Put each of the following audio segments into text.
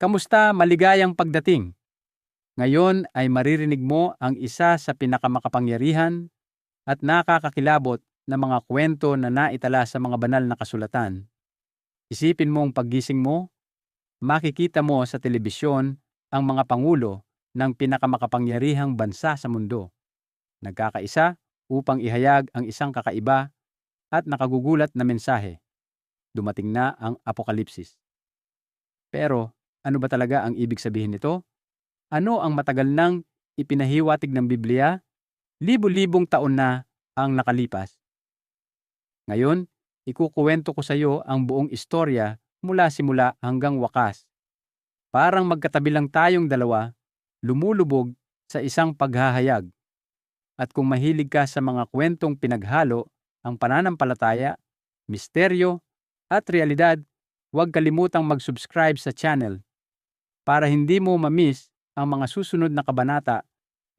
Kamusta maligayang pagdating? Ngayon ay maririnig mo ang isa sa pinakamakapangyarihan at nakakakilabot na mga kwento na naitala sa mga banal na kasulatan. Isipin mong paggising mo, makikita mo sa telebisyon ang mga pangulo ng pinakamakapangyarihang bansa sa mundo. Nagkakaisa upang ihayag ang isang kakaiba at nakagugulat na mensahe. Dumating na ang apokalipsis. Pero ano ba talaga ang ibig sabihin nito? Ano ang matagal nang ipinahiwatig ng Biblia? Libo-libong taon na ang nakalipas. Ngayon, ikukuwento ko sa iyo ang buong istorya mula simula hanggang wakas. Parang magkatabi lang tayong dalawa, lumulubog sa isang paghahayag. At kung mahilig ka sa mga kwentong pinaghalo ang pananampalataya, misteryo, at realidad, huwag kalimutang mag-subscribe sa channel para hindi mo mamiss ang mga susunod na kabanata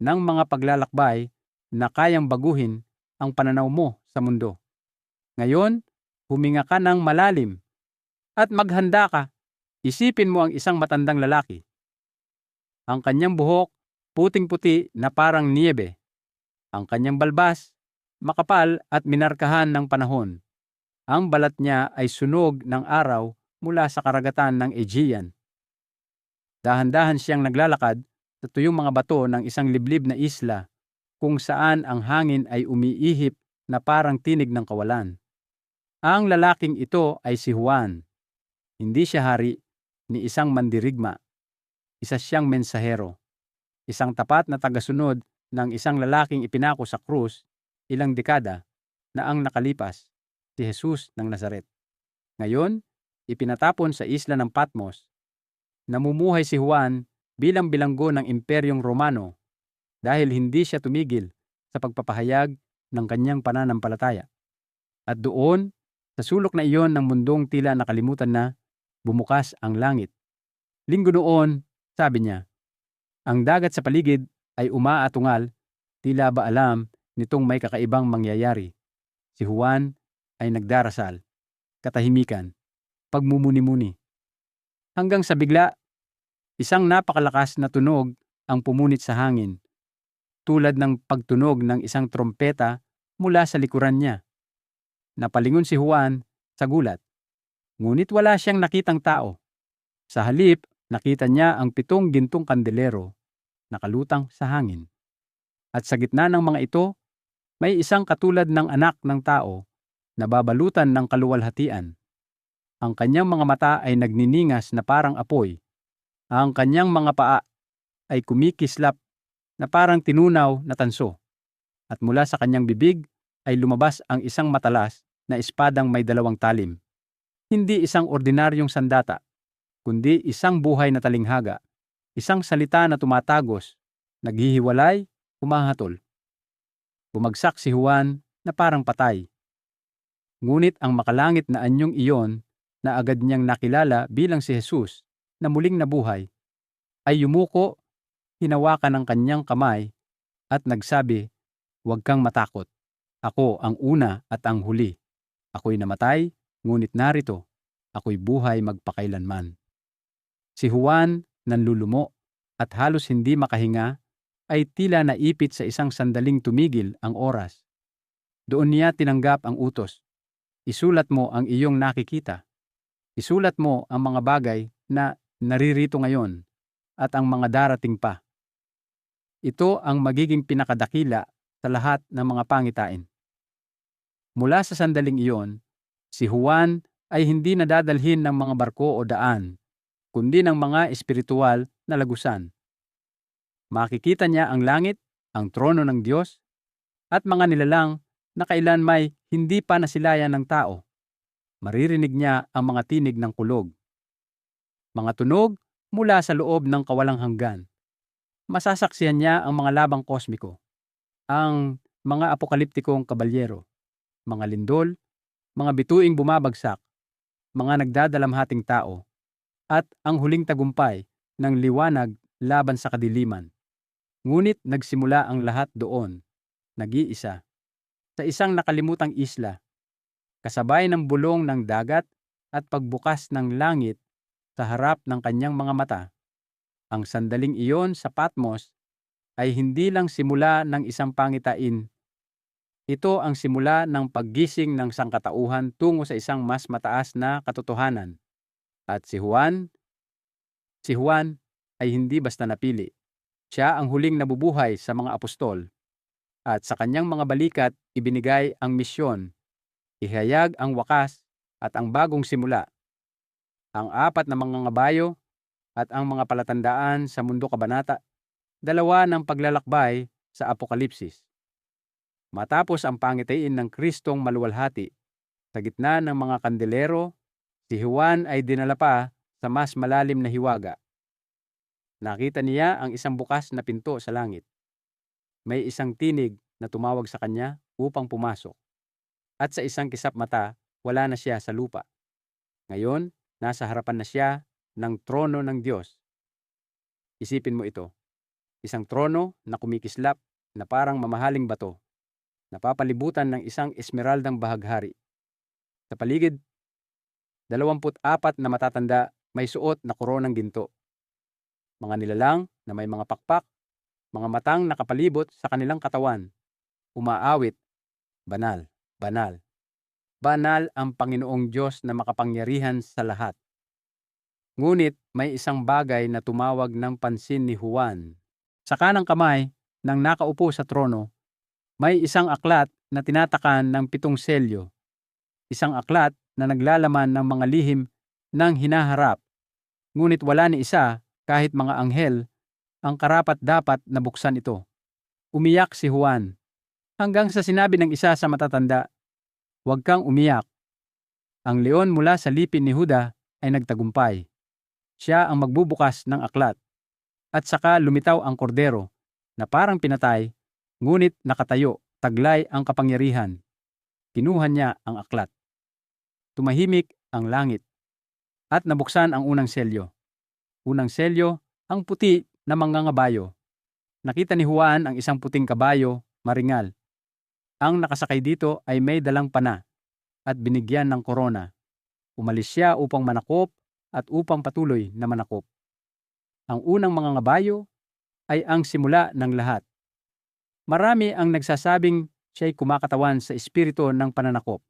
ng mga paglalakbay na kayang baguhin ang pananaw mo sa mundo. Ngayon, huminga ka ng malalim at maghanda ka. Isipin mo ang isang matandang lalaki. Ang kanyang buhok, puting-puti na parang niebe. Ang kanyang balbas, makapal at minarkahan ng panahon. Ang balat niya ay sunog ng araw mula sa karagatan ng Aegean. Dahan-dahan siyang naglalakad sa tuyong mga bato ng isang liblib na isla kung saan ang hangin ay umiihip na parang tinig ng kawalan. Ang lalaking ito ay si Juan. Hindi siya hari ni isang mandirigma. Isa siyang mensahero. Isang tapat na tagasunod ng isang lalaking ipinako sa krus ilang dekada na ang nakalipas, si Jesus ng Nazaret. Ngayon, ipinatapon sa isla ng Patmos. Namumuhay si Juan bilang bilanggo ng Imperyong Romano dahil hindi siya tumigil sa pagpapahayag ng kanyang pananampalataya. At doon, sa sulok na iyon ng mundong tila nakalimutan na, bumukas ang langit. Linggo noon, sabi niya, ang dagat sa paligid ay umaatungal, tila ba alam nitong may kakaibang mangyayari. Si Juan ay nagdarasal, katahimikan, pagmumuni-muni. Hanggang sa bigla, isang napakalakas na tunog ang pumunit sa hangin, tulad ng pagtunog ng isang trompeta mula sa likuran niya. Napalingon si Juan sa gulat, ngunit wala siyang nakitang tao. Sa halip, nakita niya ang pitong gintong kandelero nakalutang sa hangin. At sa gitna ng mga ito, may isang katulad ng anak ng tao na babalutan ng kaluwalhatian. Ang kanyang mga mata ay nagniningas na parang apoy. Ang kanyang mga paa ay kumikislap na parang tinunaw na tanso. At mula sa kanyang bibig ay lumabas ang isang matalas na espadang may dalawang talim. Hindi isang ordinaryong sandata, kundi isang buhay na talinghaga, isang salita na tumatagos, naghihiwalay, humahatol. Bumagsak si Juan na parang patay. Ngunit ang makalangit na anyong iyon na agad niyang nakilala bilang si Jesus na muling nabuhay, ay yumuko, hinawakan ng kanyang kamay at nagsabi, Huwag kang matakot. Ako ang una at ang huli. Ako'y namatay, ngunit narito. Ako'y buhay magpakailanman. Si Juan nanlulumo at halos hindi makahinga ay tila naipit sa isang sandaling tumigil ang oras. Doon niya tinanggap ang utos. Isulat mo ang iyong nakikita. Isulat mo ang mga bagay na naririto ngayon at ang mga darating pa. Ito ang magiging pinakadakila sa lahat ng mga pangitain. Mula sa sandaling iyon, si Juan ay hindi nadadalhin ng mga barko o daan, kundi ng mga espiritual na lagusan. Makikita niya ang langit, ang trono ng Diyos, at mga nilalang na kailan may hindi pa nasilayan ng tao. Maririnig niya ang mga tinig ng kulog. Mga tunog mula sa loob ng kawalang hanggan. Masasaksihan niya ang mga labang kosmiko, ang mga apokaliptikong kabalyero, mga lindol, mga bituing bumabagsak, mga nagdadalamhating tao, at ang huling tagumpay ng liwanag laban sa kadiliman. Ngunit nagsimula ang lahat doon, nag-iisa, sa isang nakalimutang isla, kasabay ng bulong ng dagat at pagbukas ng langit sa harap ng kanyang mga mata. Ang sandaling iyon sa Patmos ay hindi lang simula ng isang pangitain. Ito ang simula ng paggising ng sangkatauhan tungo sa isang mas mataas na katotohanan. At si Juan, si Juan ay hindi basta napili. Siya ang huling nabubuhay sa mga apostol. At sa kanyang mga balikat, ibinigay ang misyon. Ihayag ang wakas at ang bagong simula. Ang apat na mga ngabayo at ang mga palatandaan sa mundo kabanata, dalawa ng paglalakbay sa Apokalipsis. Matapos ang pangitain ng Kristong maluwalhati, sa gitna ng mga kandelero, si Juan ay dinala pa sa mas malalim na hiwaga. Nakita niya ang isang bukas na pinto sa langit. May isang tinig na tumawag sa kanya upang pumasok. At sa isang kisap mata, wala na siya sa lupa. Ngayon, nasa harapan na siya ng trono ng Diyos. Isipin mo ito. Isang trono na kumikislap na parang mamahaling bato. Napapalibutan ng isang esmeraldang bahaghari. Sa paligid, 24 na matatanda may suot na koronang ginto. Mga nilalang na may mga pakpak, mga matang nakapalibot sa kanilang katawan. Umaawit, banal, banal. Banal ang Panginoong Diyos na makapangyarihan sa lahat. Ngunit may isang bagay na tumawag ng pansin ni Juan. Sa kanang kamay ng nakaupo sa trono, may isang aklat na tinatakan ng pitong selyo. Isang aklat na naglalaman ng mga lihim ng hinaharap. Ngunit wala ni isa, kahit mga anghel, ang karapat dapat na buksan ito. Umiyak si Juan hanggang sa sinabi ng isa sa matatanda, Huwag kang umiyak. Ang leon mula sa lipin ni Huda ay nagtagumpay. Siya ang magbubukas ng aklat. At saka lumitaw ang kordero na parang pinatay, ngunit nakatayo, taglay ang kapangyarihan. Kinuha niya ang aklat. Tumahimik ang langit. At nabuksan ang unang selyo. Unang selyo, ang puti na mangangabayo. Nakita ni Juan ang isang puting kabayo, maringal. Ang nakasakay dito ay may dalang pana at binigyan ng korona. Umalis siya upang manakop at upang patuloy na manakop. Ang unang mga ngabayo ay ang simula ng lahat. Marami ang nagsasabing siya'y kumakatawan sa espiritu ng pananakop.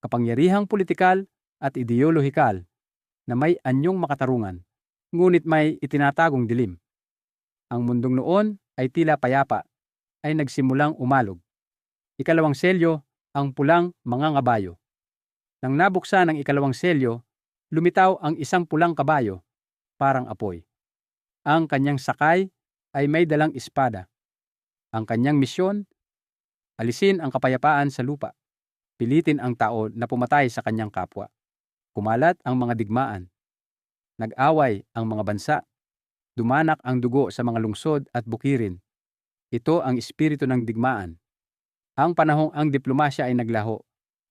Kapangyarihang politikal at ideolohikal na may anyong makatarungan, ngunit may itinatagong dilim. Ang mundong noon ay tila payapa, ay nagsimulang umalog. Ikalawang selyo, ang pulang mga ngabayo. Nang nabuksan ang ikalawang selyo, lumitaw ang isang pulang kabayo, parang apoy. Ang kanyang sakay ay may dalang espada. Ang kanyang misyon, alisin ang kapayapaan sa lupa. Pilitin ang tao na pumatay sa kanyang kapwa. Kumalat ang mga digmaan. Nag-away ang mga bansa. Dumanak ang dugo sa mga lungsod at bukirin. Ito ang espiritu ng digmaan. Ang panahong ang diplomasya ay naglaho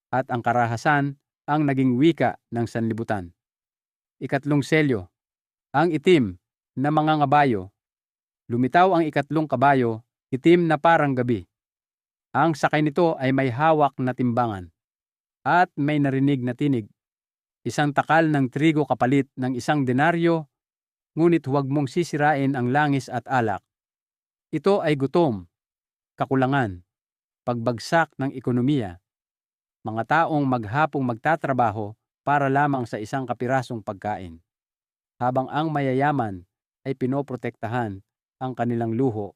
at ang karahasan ang naging wika ng sanlibutan. Ikatlong selyo, ang itim na mga ngabayo. Lumitaw ang ikatlong kabayo, itim na parang gabi. Ang sakay nito ay may hawak na timbangan at may narinig na tinig. Isang takal ng trigo kapalit ng isang denaryo, ngunit huwag mong sisirain ang langis at alak. Ito ay gutom, kakulangan, pagbagsak ng ekonomiya, mga taong maghapong magtatrabaho para lamang sa isang kapirasong pagkain. Habang ang mayayaman ay pinoprotektahan ang kanilang luho,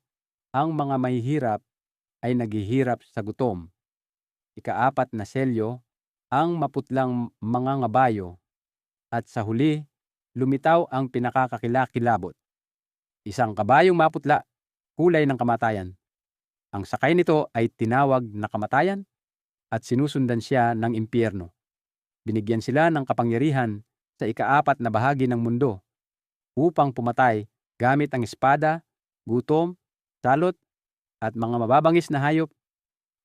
ang mga mahihirap ay naghihirap sa gutom. Ikaapat na selyo, ang maputlang mga ngabayo, at sa huli, lumitaw ang pinakakakilakilabot. Isang kabayong maputla, kulay ng kamatayan. Ang sakay nito ay tinawag na kamatayan at sinusundan siya ng impyerno. Binigyan sila ng kapangyarihan sa ikaapat na bahagi ng mundo upang pumatay gamit ang espada, gutom, salot, at mga mababangis na hayop.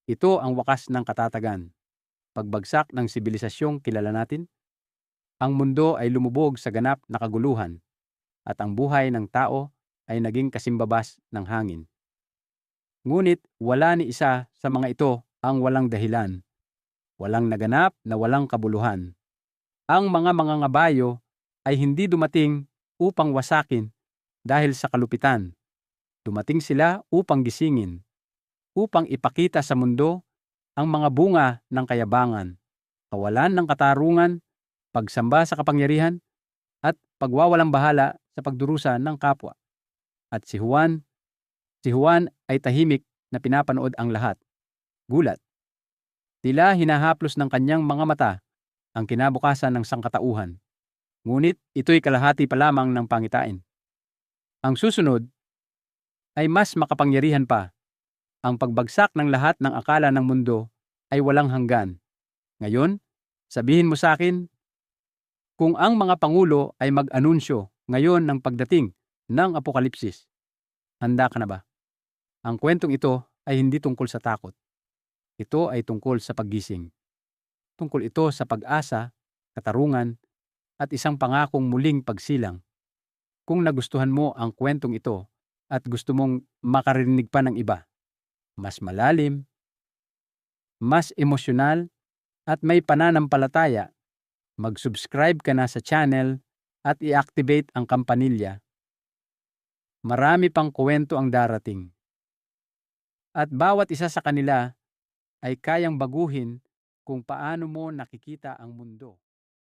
Ito ang wakas ng katatagan. Pagbagsak ng sibilisasyong kilala natin. Ang mundo ay lumubog sa ganap na kaguluhan at ang buhay ng tao ay naging kasimbabas ng hangin. Ngunit wala ni isa sa mga ito ang walang dahilan. Walang naganap na walang kabuluhan. Ang mga mga ngabayo ay hindi dumating upang wasakin dahil sa kalupitan. Dumating sila upang gisingin, upang ipakita sa mundo ang mga bunga ng kayabangan, kawalan ng katarungan, pagsamba sa kapangyarihan, at pagwawalang bahala sa pagdurusa ng kapwa. At si Juan, si Juan ay tahimik na pinapanood ang lahat. Gulat. Tila hinahaplos ng kanyang mga mata ang kinabukasan ng sangkatauhan. Ngunit ito'y kalahati pa lamang ng pangitain. Ang susunod ay mas makapangyarihan pa. Ang pagbagsak ng lahat ng akala ng mundo ay walang hanggan. Ngayon, sabihin mo sa akin, kung ang mga pangulo ay mag-anunsyo ngayon ng pagdating ng apokalipsis, handa ka na ba? Ang kwentong ito ay hindi tungkol sa takot. Ito ay tungkol sa paggising. Tungkol ito sa pag-asa, katarungan, at isang pangakong muling pagsilang. Kung nagustuhan mo ang kwentong ito at gusto mong makarinig pa ng iba, mas malalim, mas emosyonal, at may pananampalataya, mag-subscribe ka na sa channel at i-activate ang kampanilya. Marami pang kwento ang darating. At bawat isa sa kanila ay kayang baguhin kung paano mo nakikita ang mundo.